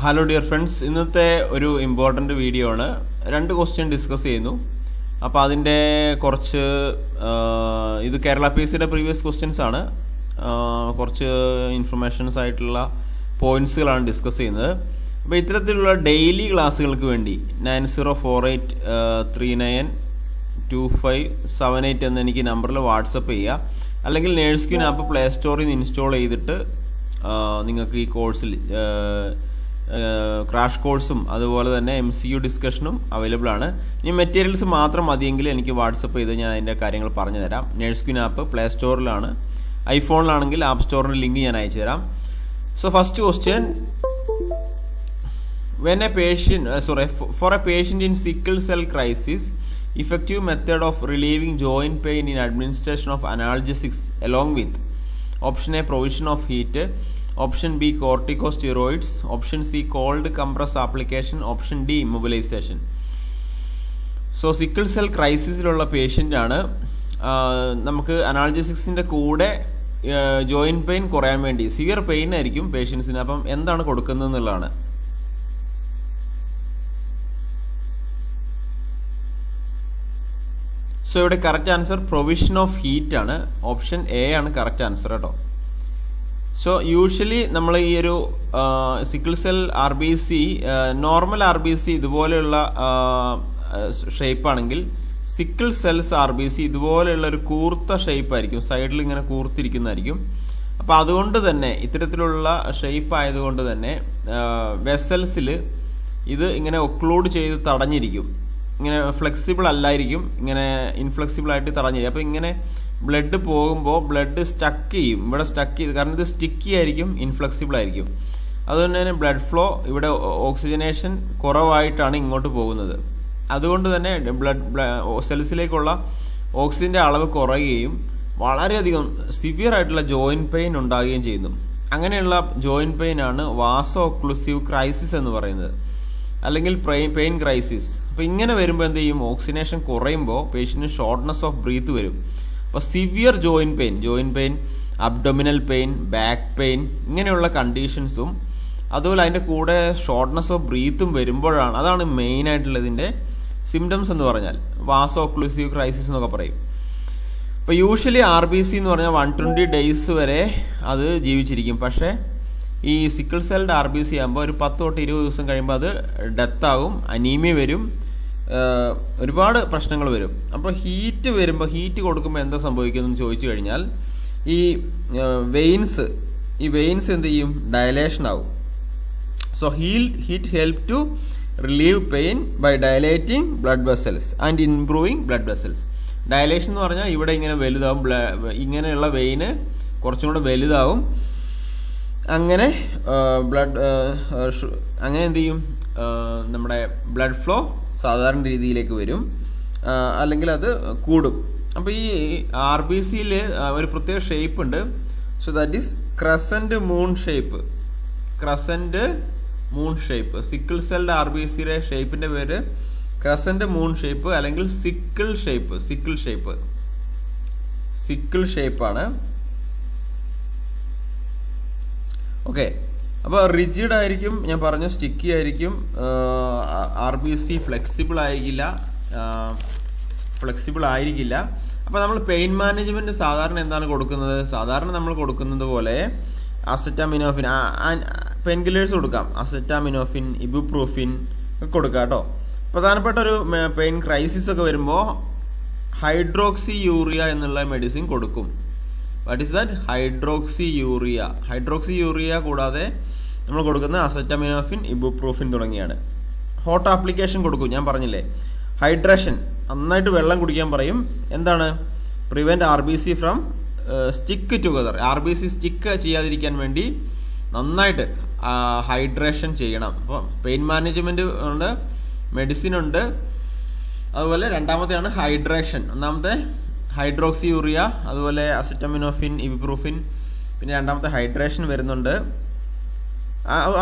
Hello dear friends ഇന്നത്തെ ഒരു important video ആണ്. രണ്ട് ക്വസ്റ്റ്യൻ ഡിസ്കസ് ചെയ്യുന്നു. അപ്പോൾ അതിന്റെ കുറച്ച് ഇത് Kerala P S previous questions ആണ്. കുറച്ച് ഇൻഫർമേഷൻസ് ആയിട്ടുള്ള പോയിൻസുകളാണ് ഡിസ്കസ് ചെയ്യുന്നത്. അപ്പോൾ ഇത്തരത്തിലുള്ള ഡെയിലി ക്ലാസ്സുകൾക്ക് വേണ്ടി nine zero four eight three nine two five seven eight എന്ന് എനിക്ക് നമ്പറിൽ വാട്സപ്പ് ചെയ്യുക അല്ലെങ്കിൽ നേഴ്സ് ക്യൂൻ ആപ്പ് പ്ലേ സ്റ്റോറിൽ നിന്ന് ഇൻസ്റ്റാൾ ചെയ്തിട്ട് നിങ്ങൾക്ക് ഈ കോഴ്സിൽ ക്രാഷ് കോഴ്സും അതുപോലെ തന്നെ എം സി യു ഡിസ്കഷനും അവൈലബിൾ ആണ് ഇനി മെറ്റീരിയൽസ് മാത്രം മതിയെങ്കിൽ എനിക്ക് വാട്സപ്പ് ചെയ്ത് ഞാൻ അതിന്റെ കാര്യങ്ങൾ പറഞ്ഞു തരാം നേഴ്സ് ക്യൂൻ ആപ്പ് പ്ലേ സ്റ്റോറിലാണ് ഐഫോണിലാണെങ്കിൽ ആപ്പ് സ്റ്റോറിന്റെ ലിങ്ക് ഞാൻ അയച്ചു തരാം so first question when a patient uh, sorry f- for a patient in sickle cell crisis effective method of relieving joint pain in administration of analgesics along with option a provision of B corticosteroids option C cold compress application option D immobilisation so sickle cell ക്രൈസിസിലുള്ള patient ആണ്. നമുക്ക് അനാൾജസിക്സിന്റെ കൂടെ joint pain കുറയാൻ വേണ്ടി severe pain ആയിരിക്കും പേഷ്യൻസിന് അപ്പം എന്താണ് കൊടുക്കുന്നത് എന്നുള്ളതാണ്. സോ ഇവിടെ correct answer provision of heat ആണ്. ഓപ്ഷൻ എ ആണ് കറക്റ്റ് ആൻസർ കേട്ടോ. സോ യൂഷ്വലി നമ്മൾ ഈ ഒരു sickle cell R B C normal R B C ഇതുപോലെയുള്ള ഷേപ്പ് ആണെങ്കിൽ sickle cells R B C ഇതുപോലെയുള്ള ഒരു കൂർത്ത ഷേപ്പ് ആയിരിക്കും. സൈഡിൽ ഇങ്ങനെ കൂർത്തിരിക്കുന്നതായിരിക്കും. അപ്പോൾ അതുകൊണ്ട് തന്നെ ഇത്തരത്തിലുള്ള ഷേപ്പ് ആയതുകൊണ്ട് തന്നെ വെസൽസിൽ ഇത് ഇങ്ങനെ ഒക്ലൂഡ് ചെയ്ത് തടഞ്ഞിരിക്കും. ഇങ്ങനെ ഫ്ലെക്സിബിൾ അല്ലായിരിക്കും. ഇങ്ങനെ ഇൻഫ്ലെക്സിബിൾ ആയിട്ട് തടഞ്ഞിരിക്കും. അപ്പോൾ ഇങ്ങനെ ബ്ലഡ് പോകുമ്പോൾ ബ്ലഡ് സ്റ്റക്ക് ചെയ്യും. ഇവിടെ സ്റ്റക്ക് ചെയ്ത് കാരണം ഇത് സ്റ്റിക്കി ആയിരിക്കും ഇൻഫ്ലെക്സിബിൾ ആയിരിക്കും. അതുകൊണ്ട് തന്നെ ബ്ലഡ് ഫ്ലോ ഇവിടെ ഓക്സിജനേഷൻ കുറവായിട്ടാണ് ഇങ്ങോട്ട് പോകുന്നത്. അതുകൊണ്ട് തന്നെ ബ്ലഡ് സെൽസിലേക്കുള്ള ഓക്സിജന്റെ അളവ് കുറയുകയും വളരെയധികം സിവിയർ ആയിട്ടുള്ള ജോയിന്റ് പെയിൻ ഉണ്ടാകുകയും ചെയ്യുന്നു. അങ്ങനെയുള്ള ജോയിന്റ് പെയിൻ ആണ് വാസോ ഒക്ലൂസീവ് ക്രൈസിസ് എന്ന് പറയുന്നത്. അല്ലെങ്കിൽ പെയിൻ ക്രൈസിസ് അപ്പോൾ ഇങ്ങനെ വരുമ്പോൾ എന്ത് ചെയ്യും? ഓക്സിനേഷൻ കുറയുമ്പോൾ പേഷ്യന്റിന് ഷോർട്ട്നെസ് ഓഫ് ബ്രീത്ത് വരും. അപ്പോൾ severe joint pain joint pain abdominal pain back pain ഇങ്ങനെയുള്ള കണ്ടീഷൻസും അതുപോലെ അതിന്റെ കൂടെ ഷോർട്ട്നെസ് ഓഫ് ബ്രീത്തും വരുമ്പോഴാണ് അതാണ് മെയിൻ ആയിട്ടുള്ള ഇതിന്റെ സിംറ്റംസ് എന്ന് പറഞ്ഞാൽ. വാസോ ഒക്ലൂസീവ് ക്രൈസിസ് എന്നൊക്കെ പറയും. ഇപ്പോൾ യൂഷ്വലി ആർ ബി സി എന്ന് പറഞ്ഞാൽ വൺ ട്വന്റി ഡേയ്സ് വരെ അത് ജീവിച്ചിരിക്കും. പക്ഷേ ഈ sickle celled R B C ആകുമ്പോൾ ഒരു പത്ത് തൊട്ട് ഇരുപത് ദിവസം കഴിയുമ്പോൾ അത് ഡെത്താകും അനീമിയ വരും. ഒരുപാട് പ്രശ്നങ്ങൾ വരും. അപ്പോൾ ഹീറ്റ് വരുമ്പോൾ ഹീറ്റ് കൊടുക്കുമ്പോൾ എന്താ സംഭവിക്കുന്നതെന്ന് ചോദിച്ചു കഴിഞ്ഞാൽ ഈ വെയിൻസ് ഈ വെയിൻസ് എന്ത് ചെയ്യും? ഡയലേഷൻ ആവും. So heel heat help to relieve pain by dilating blood vessels and improving blood vessels dilation എന്ന് പറഞ്ഞാൽ ഇവിടെ ഇങ്ങനെ വലുതാവും ഇങ്ങനെയുള്ള വെയിന് കുറച്ചും കൂടെ വലുതാവും. അങ്ങനെ ബ്ലഡ് അങ്ങനെ എന്ത് ചെയ്യും? നമ്മുടെ ബ്ലഡ് ഫ്ലോ സാധാരണ രീതിയിലേക്ക് വരും. അല്ലെങ്കിൽ അത് കൂടും. അപ്പോൾ ഈ ആർ ബി സിയിൽ ഒരു പ്രത്യേക ഷേപ്പ് ഉണ്ട്. So that is crescent moon shape crescent moon shape sickle celled R B സിയുടെ ഷേപ്പിന്റെ പേര് ക്രസന്റ് മൂൺ ഷേപ്പ് അല്ലെങ്കിൽ sickle shape sickle shape sickle ഷേപ്പാണ് ഓക്കെ അപ്പോൾ റിജിഡ് ആയിരിക്കും ഞാൻ പറഞ്ഞു സ്റ്റിക്കി ആയിരിക്കും ആർ ബി സി ഫ്ലെക്സിബിൾ ആയിരിക്കില്ല ഫ്ലെക്സിബിൾ ആയിരിക്കില്ല. അപ്പോൾ നമ്മൾ പെയിൻ മാനേജ്മെന്റ് സാധാരണ എന്താണ് കൊടുക്കുന്നത്? സാധാരണ നമ്മൾ കൊടുക്കുന്നത് പോലെ അസറ്റാമിനോഫിൻ പെയിൻ കില്ലേഴ്സ് കൊടുക്കാം. അസറ്റാമിനോഫിൻ ഇബുപ്രൂഫിൻ ഒക്കെ കൊടുക്കാം കേട്ടോ. പ്രധാനപ്പെട്ട ഒരു പെയിൻ ക്രൈസിസ് ഒക്കെ വരുമ്പോൾ ഹൈഡ്രോക്സി യൂറിയ എന്നുള്ള മെഡിസിൻ കൊടുക്കും. What is that hydroxyurea hydroxyurea കൂടാതെ നമ്മൾ കൊടുക്കുന്ന അസറ്റമിനോഫിൻ ഇബുപ്രൂഫിൻ തുടങ്ങിയാണ്. ഹോട്ട് ആപ്ലിക്കേഷൻ കൊടുക്കും ഞാൻ പറഞ്ഞില്ലേ? ഹൈഡ്രേഷൻ നന്നായിട്ട് വെള്ളം കുടിക്കാൻ പറയും. എന്താണ്? Prevent R B C from stick together R B C stick ചെയ്യാതിരിക്കാൻ വേണ്ടി നന്നായിട്ട് ഹൈഡ്രേഷൻ ചെയ്യണം. അപ്പം പെയിൻ മാനേജ്മെന്റ് ഉണ്ട് മെഡിസിൻ ഉണ്ട്. അതുപോലെ രണ്ടാമത്തെയാണ് ഹൈഡ്രേഷൻ ഒന്നാമത്തെ ഹൈഡ്രോക്സി യൂറിയ അതുപോലെ അസിറ്റമിനോഫിൻ ഇബിപ്രൂഫിൻ പിന്നെ രണ്ടാമത്തെ ഹൈഡ്രേഷൻ വരുന്നുണ്ട്.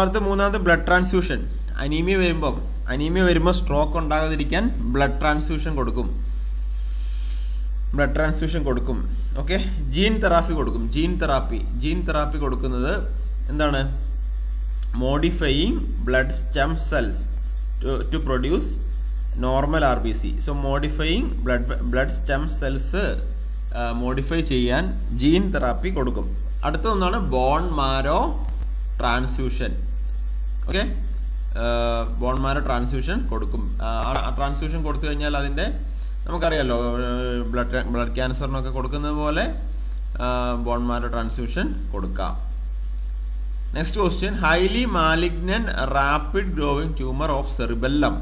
അടുത്ത മൂന്നാമത്തെ ബ്ലഡ് ട്രാൻസ്ഫ്യൂഷൻ അനീമിയ വരുമ്പം. അനീമിയ വരുമ്പോൾ സ്ട്രോക്ക് ഉണ്ടാകാതിരിക്കാൻ ബ്ലഡ് ട്രാൻസ്ഫ്യൂഷൻ കൊടുക്കും. ബ്ലഡ് ട്രാൻസ്ഫ്യൂഷൻ കൊടുക്കും. ഓക്കെ ജീൻ തെറാപ്പി കൊടുക്കും. ജീൻ തെറാപ്പി ജീൻ തെറാപ്പി കൊടുക്കുന്നത് എന്താണ്? Modifying blood stem cells to produce normal R B C so modifying blood blood stem cells modify ചെയ്യാൻ gene therapy കൊടുക്കും. അടുത്ത ഒന്നാണ് bone marrow transfusion. Okay? Bone marrow transfusion കൊടുക്കും. Transfusion കൊടുത്തു കഴിഞ്ഞാൽ അതിന്റെ നമുക്കറിയാലോ ബ്ലഡ് ബ്ലഡ് ക്യാൻസറിനൊക്കെ കൊടുക്കുന്നത് പോലെ ബോൺ മാരോ ട്രാൻസ്ഫ്യൂഷൻ കൊടുക്കാം. Next question highly malignant rapid growing tumour of cerebellum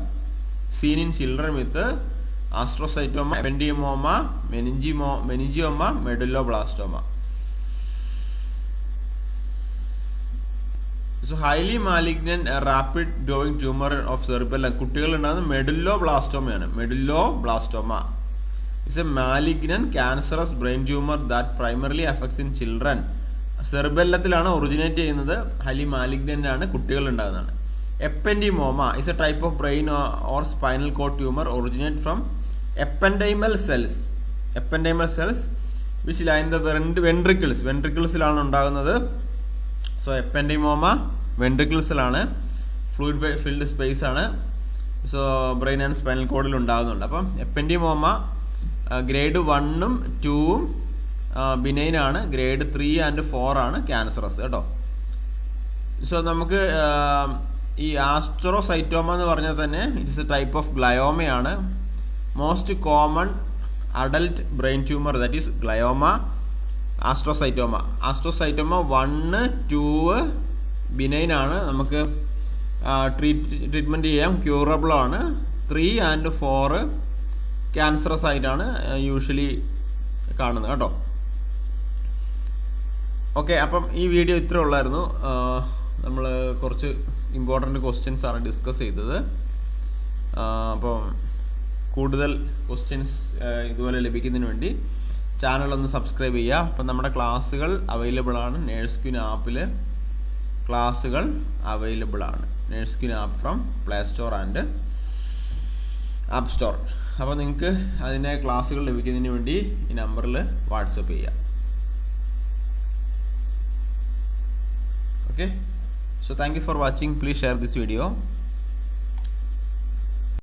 seen in children with astrocytoma ependymoma meningioma meningioma medullo so highly malignant rapid growing tumour of cerebellum കുട്ടികൾ ഉണ്ടാകുന്ന മെഡുല്ലോ ബ്ലാസ്റ്റോമയാണ് medulloblastoma it's a malignant cancerous brain tumour that primarily affects in children സെർബെല്ലത്തിലാണ് originate ചെയ്യുന്നത്. Highly malignant ആണ് കുട്ടികൾ ഉണ്ടാകുന്നതാണ് ependymoma is a type of brain or spinal cord tumour originate from ependymal cells ependymal cells which line the ventricles വെൻട്രിക്കിൾസിലാണ് ഉണ്ടാകുന്നത്. So ependymoma വെൻട്രിക്കിൾസിലാണ് fluid filled space ആണ്. So brain and spinal കോഡിൽ ഉണ്ടാകുന്നുണ്ട്. അപ്പം എപ്പൻഡിമോമ grade വണ്ണും ടൂവും ബിനൈൻ ആണ്. Grade three and four ആണ് ക്യാൻസറസ് കേട്ടോ. സോ നമുക്ക് ഈ ആസ്ട്രോസൈറ്റോമ എന്ന് പറഞ്ഞാൽ തന്നെ it's a type of ഗ്ലയോമയാണ് most common adult brain tumour that is glioma astrocytoma astrocytoma one two benign ആണ് നമുക്ക് ട്രീറ്റ് ട്രീറ്റ്മെന്റ് ചെയ്യാം. ക്യൂറബിൾ ആണ്. ത്രീ ആൻഡ് ഫോറ് ക്യാൻസറസ് ആയിട്ടാണ് യൂഷ്വലി കാണുന്നത് കേട്ടോ. ഓക്കെ അപ്പം ഈ വീഡിയോ ഇത്ര ഉള്ളായിരുന്നു. നമ്മൾ കുറച്ച് ഇമ്പോർട്ടന്റ് ക്വസ്റ്റ്യൻസ് ആണ് ഡിസ്കസ് ചെയ്തത്. അപ്പം കൂടുതൽ ക്വസ്റ്റ്യൻസ് ഇതുപോലെ ലഭിക്കുന്നതിന് വേണ്ടി ചാനൽ ഒന്ന് സബ്സ്ക്രൈബ് ചെയ്യുക. അപ്പം നമ്മുടെ ക്ലാസ്സുകൾ അവൈലബിൾ ആണ്. നേഴ്സ് ക്യൂൻ ആപ്പിൽ ക്ലാസ്സുകൾ അവൈലബിൾ ആണ്. Nurse Queen app from play store and app store അപ്പോൾ നിങ്ങൾക്ക് അതിന്റെ ക്ലാസ്സുകൾ ലഭിക്കുന്നതിന് വേണ്ടി ഈ നമ്പറിൽ വാട്സപ്പ് ചെയ്യാം. Okay so thank you for watching please share this video.